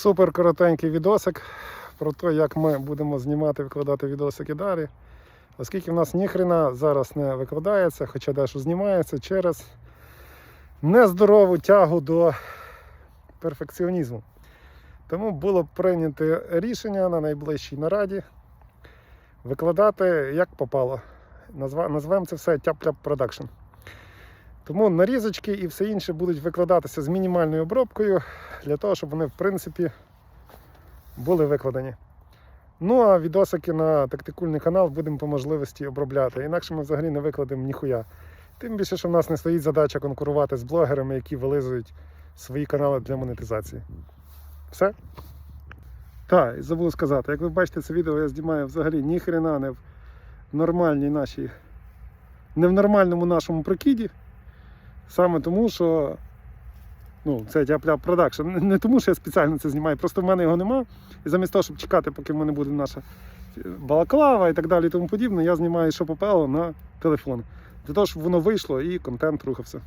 Супер коротенький відосик про те, як ми будемо знімати, викладати відосики далі. Оскільки в нас ніхрена зараз не викладається, хоча дещо знімається через нездорову тягу до перфекціонізму. Тому було прийнято рішення на найближчій нараді викладати як попало. Назвемо це все тяп-ляп продакшн. Тому нарізочки і все інше будуть викладатися з мінімальною обробкою для того, щоб вони, в принципі, були викладені. Ну а відосики на тактикульний канал будемо по можливості обробляти. Інакше ми взагалі не викладемо ніхуя. Тим більше, що в нас не стоїть задача конкурувати з блогерами, які вилизують свої канали для монетизації. Все? Так, і забув сказати, як ви бачите, це відео я знімаю взагалі ніхрена не в нормальній нашій, не в нормальному нашому прокіді. Саме тому, що ну, це тяпля продакшн. Не- тому, що я спеціально це знімаю, просто в мене його нема. І замість того, щоб чекати, поки в мене буде наша е, балаклава і так далі і тому подібне, я знімаю що попало на телефон. Для того, щоб воно вийшло і контент рухався.